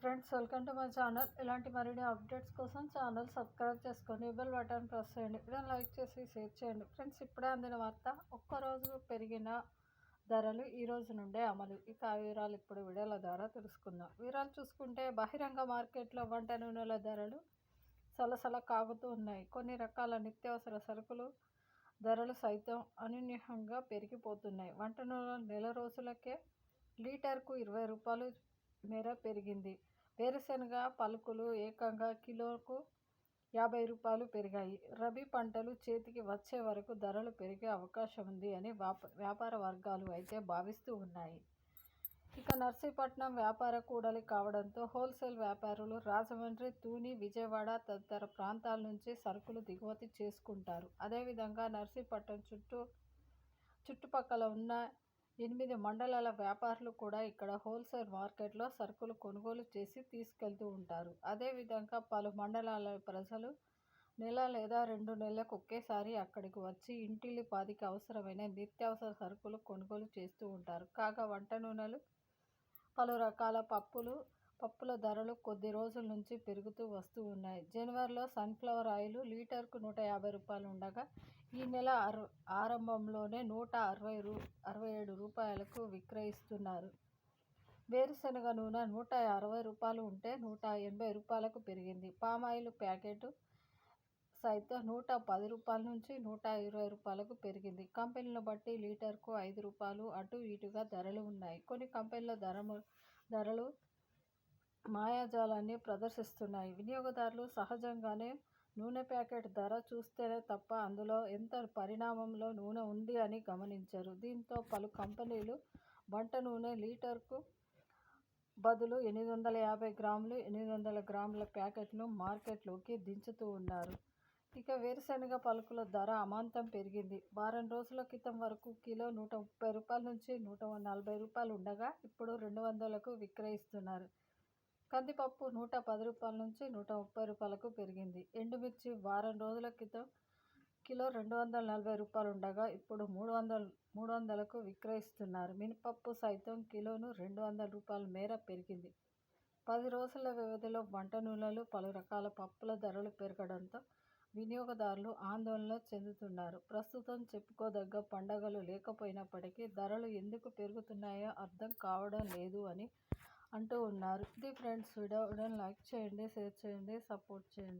Friends welcome to my channel. ఇలాంటి మరిన్ని updates కోసం ఛానల్ సబ్స్క్రైబ్ చేసుకొని బెల్ బటన్ ప్రెస్ చేయండి. వీడియో లైక్ చేసి షేర్ చేయండి. ఫ్రెండ్స్ ఇప్పుడే అందిన వార్త ఒక్కరోజు పెరిగిన ధరలు ఈ రోజు నుండే అమలు. ఇక వివరాలు ఇప్పుడు వీడియోల ద్వారా తెలుసుకుందాం. వివరాలు చూసుకుంటే బహిరంగ మార్కెట్లో వంట నూనెల ధరలు సలసల కాగుతూ ఉన్నాయి. కొన్ని రకాల నిత్యావసర సరుకులు ధరలు సైతం అనూహ్యంగా పెరిగిపోతున్నాయి. వంట నూనె నెల రోజులకే లీటర్కు ఇరవై రూపాయలు మేర పెరిగింది. వేరుశనగ పలుకులు ఏకంగా కిలోకు యాభై రూపాయలు పెరిగాయి. రబీ పంటలు చేతికి వచ్చే వరకు ధరలు పెరిగే అవకాశం ఉంది అని వ్యాపార వర్గాలు అయితే భావిస్తూ ఉన్నాయి. ఇక నర్సీపట్నం వ్యాపార కూడలి కావడంతో హోల్సేల్ వ్యాపారులు రాజమండ్రి తూని విజయవాడ తదితర ప్రాంతాల నుంచి సరుకులు దిగుమతి చేసుకుంటారు. అదేవిధంగా నర్సీపట్నం చుట్టూ చుట్టుపక్కల ఉన్న ఎనిమిది మండలాల వ్యాపారులు కూడా ఇక్కడ హోల్సేల్ మార్కెట్లో సరుకులు కొనుగోలు చేసి తీసుకెళ్తూ ఉంటారు. అదేవిధంగా పలు మండలాల ప్రజలు నెల లేదా రెండు నెలలకు ఒకేసారి అక్కడికి వచ్చి ఇంటిల్లిపాదికి అవసరమైన నిత్యావసర సరుకులు కొనుగోలు చేస్తూ ఉంటారు. కాగా వంట నూనెలు పలు రకాల పప్పులు పప్పుల ధరలు కొద్ది రోజుల నుంచి పెరుగుతూ వస్తూ ఉన్నాయి. జనవరిలో సన్ఫ్లవర్ ఆయిల్ లీటర్కు నూట యాభై రూపాయలు ఉండగా ఈ నెల ఆరంభంలోనే నూట అరవై రూ అరవై ఏడు రూపాయలకు విక్రయిస్తున్నారు. వేరుశనగ నూనె నూట అరవై రూపాయలు ఉంటే నూట ఎనభై రూపాయలకు పెరిగింది. పామాయిల్ ప్యాకెట్ సైతం నూట పది రూపాయల నుంచి నూట ఇరవై రూపాయలకు పెరిగింది. కంపెనీలను బట్టి లీటర్కు ఐదు రూపాయలు అటు ఇటుగా ధరలు ఉన్నాయి. కొన్ని కంపెనీల ధర ధరలు మాయాజాలాన్ని ప్రదర్శిస్తున్నాయి. వినియోగదారులు సహజంగానే నూనె ప్యాకెట్ ధర చూస్తేనే తప్ప అందులో ఎంత పరిణామంలో నూనె ఉంది అని గమనించరు. దీంతో పలు కంపెనీలు వంట నూనె లీటర్కు బదులు ఎనిమిది వందల యాభై గ్రాములు ఎనిమిది వందల గ్రాముల ప్యాకెట్ను మార్కెట్లోకి దించుతూ ఉన్నారు. ఇక వేరుశనగ పలుకుల ధర అమాంతం పెరిగింది. వారం రోజుల క్రితం వరకు కిలో నూట ముప్పై రూపాయల నుంచి నూట నలభై రూపాయలు ఉండగా ఇప్పుడు రెండు వందలకు విక్రయిస్తున్నారు. కందిపప్పు నూట పది రూపాయల నుంచి నూట ముప్పై రూపాయలకు పెరిగింది. ఎండుమిర్చి వారం రోజుల క్రితం కిలో రెండు వందల నలభై రూపాయలు ఉండగా ఇప్పుడు మూడు వందలు మూడు వందలకు విక్రయిస్తున్నారు. మినపప్పు సైతం కిలోను రెండు వందల రూపాయల మేర పెరిగింది. పది రోజుల వ్యవధిలో వంట నూనెలు పలు రకాల పప్పుల ధరలు పెరగడంతో వినియోగదారులు ఆందోళన చెందుతున్నారు. ప్రస్తుతం చెప్పుకోదగ్గ పండగలు లేకపోయినప్పటికీ ధరలు ఎందుకు పెరుగుతున్నాయో అర్థం కావడం లేదు అని అంటూ ఉన్నారు. ఇది ఫ్రెండ్స్ వీడియో. లైక్ చేయండి షేర్ చేయండి సపోర్ట్ చేయండి.